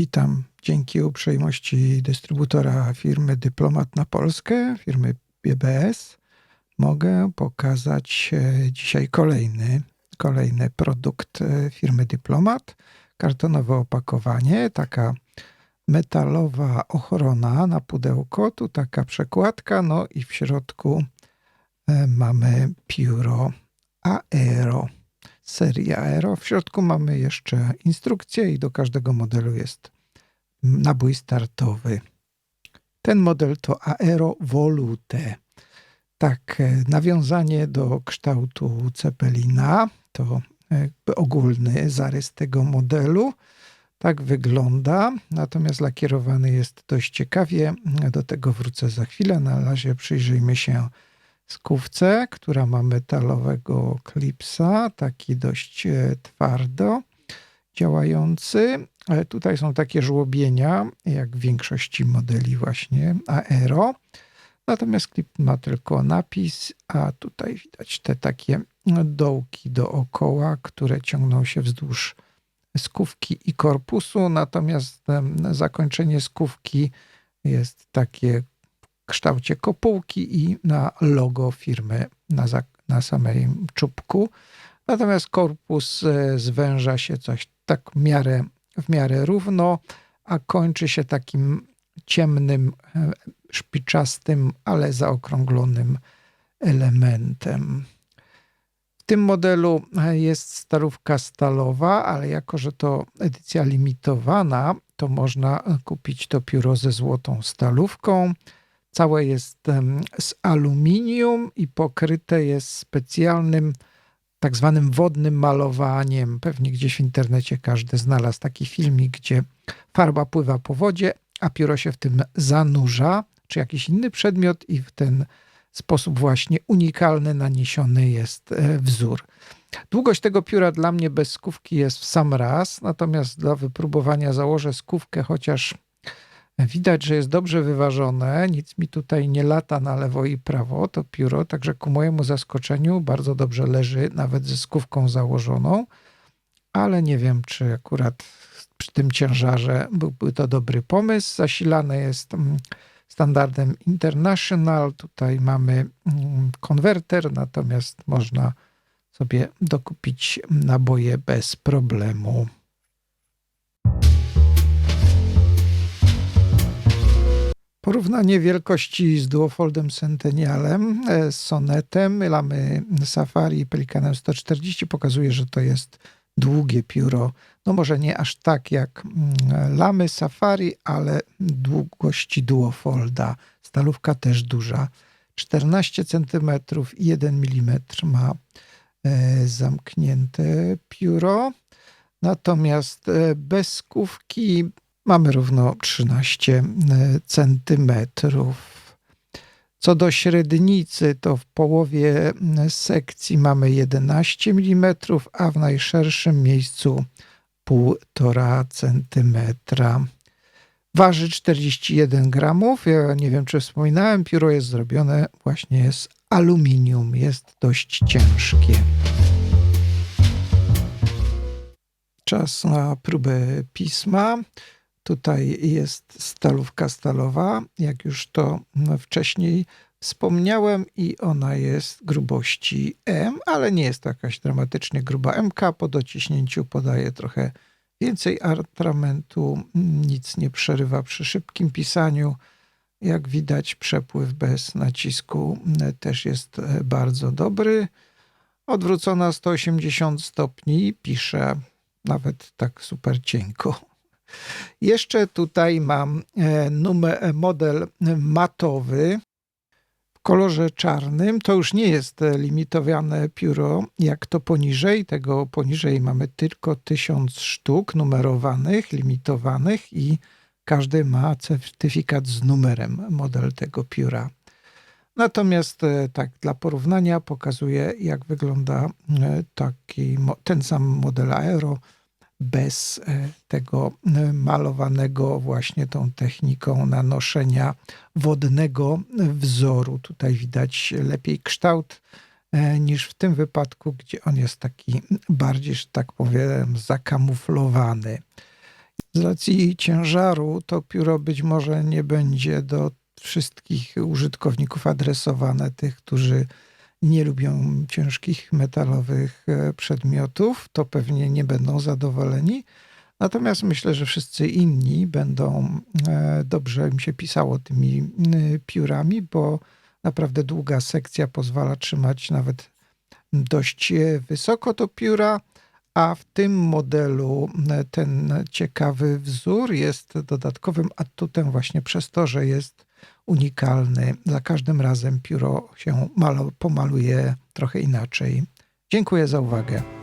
Witam. Dzięki uprzejmości dystrybutora firmy Dyplomat na Polskę, firmy BBS, mogę pokazać e, dzisiaj kolejny, kolejny produkt e, firmy Dyplomat. Kartonowe opakowanie, taka metalowa ochrona na pudełko, tu taka przekładka, no i w środku e, mamy pióro Aero, serii Aero. W środku mamy jeszcze instrukcję i do każdego modelu jest nabój startowy. Ten model to Aero Volute. Tak, e, nawiązanie do kształtu Cepelina to jakby ogólny zarys tego modelu. Tak wygląda, natomiast lakierowany jest dość ciekawie. Do tego wrócę za chwilę. Na razie przyjrzyjmy się skówce, która ma metalowego klipsa, taki dość e, twardo działający. Tutaj są takie żłobienia, jak w większości modeli właśnie Aero. Natomiast klip ma tylko napis, a tutaj widać te takie dołki dookoła, które ciągną się wzdłuż skówki i korpusu. Natomiast zakończenie skówki jest takie kształcie kopułki i na logo firmy na, za- na czubku. Natomiast korpus e, zwęża się coś tak w miarę, w miarę równo, a kończy się takim ciemnym, e, szpiczastym, ale zaokrąglonym elementem. W tym modelu e, jest starówka stalowa, ale jako, że to edycja limitowana, to można kupić to pióro ze złotą stalówką. Całe jest z aluminium i pokryte jest specjalnym tak zwanym wodnym malowaniem. Pewnie gdzieś w internecie każdy znalazł taki filmik, gdzie farba pływa po wodzie, a pióro się w tym zanurza, czy jakiś inny przedmiot i w ten sposób właśnie unikalny naniesiony jest e, wzór. Długość tego pióra dla mnie bez skówki jest w sam raz, natomiast dla wypróbowania założę skówkę, chociaż widać, że jest dobrze wyważone, nic mi tutaj nie lata na lewo i prawo, to pióro, także ku mojemu zaskoczeniu bardzo dobrze leży, nawet ze skówką założoną, ale nie wiem, czy akurat przy tym ciężarze byłby to dobry pomysł. Zasilane jest mm, standardem International. Tutaj mamy mm, konwerter, natomiast można sobie dokupić naboje bez problemu. Porównanie wielkości z Duofoldem Centennialem, e, z Sonetem, lamy Safari Pelikanem 140 pokazuje, że to jest długie pióro. No może nie aż tak jak mm, lamy Safari, ale długości Duofolda. Stalówka też duża. 14 cm i 1 mm ma e, zamknięte pióro. Natomiast e, bez skówki mamy równo 13 centymetrów. Co do średnicy, to w połowie mm, sekcji mamy 11 mm, a w najszerszym miejscu 1,5 centymetra. Waży 41 gramów. Ja nie wiem, czy wspominałem, pióro jest zrobione właśnie z aluminium. Jest dość ciężkie. Czas na próbę pisma. Tutaj jest stalówka stalowa, jak już to mm, wcześniej wspomniałem, i ona jest grubości M, ale nie jest to jakaś dramatycznie gruba MK. Po dociśnięciu podaje trochę więcej atramentu, nic nie przerywa przy szybkim pisaniu. Jak widać, przepływ bez nacisku też jest e, bardzo dobry. Odwrócona 180 stopni, pisze nawet tak super cienko. Jeszcze tutaj mam e, numer, model matowy w kolorze czarnym. To już nie jest e, limitowane pióro jak to poniżej. Tego poniżej mamy tylko 1000 sztuk numerowanych, limitowanych i każdy ma certyfikat z numerem model tego pióra. Natomiast e, tak dla porównania pokazuję jak wygląda taki ten sam model Aero bez e, tego e, malowanego właśnie tą techniką nanoszenia wodnego wzoru. Tutaj widać lepiej kształt e, niż w tym wypadku, gdzie on jest taki bardziej, że tak powiem, zakamuflowany. Z racji ciężaru to pióro być może nie będzie do wszystkich użytkowników adresowane, tych, którzy nie lubią ciężkich metalowych e, przedmiotów, to pewnie nie będą zadowoleni. Natomiast myślę, że wszyscy inni będą e, dobrze im się pisało tymi y, piórami, bo naprawdę długa sekcja pozwala trzymać nawet dość e, wysoko to pióra, a w tym modelu e, ten ciekawy wzór jest dodatkowym atutem właśnie przez to, że jest unikalny. Za każdym razem pióro się pomaluje trochę inaczej. Dziękuję za uwagę.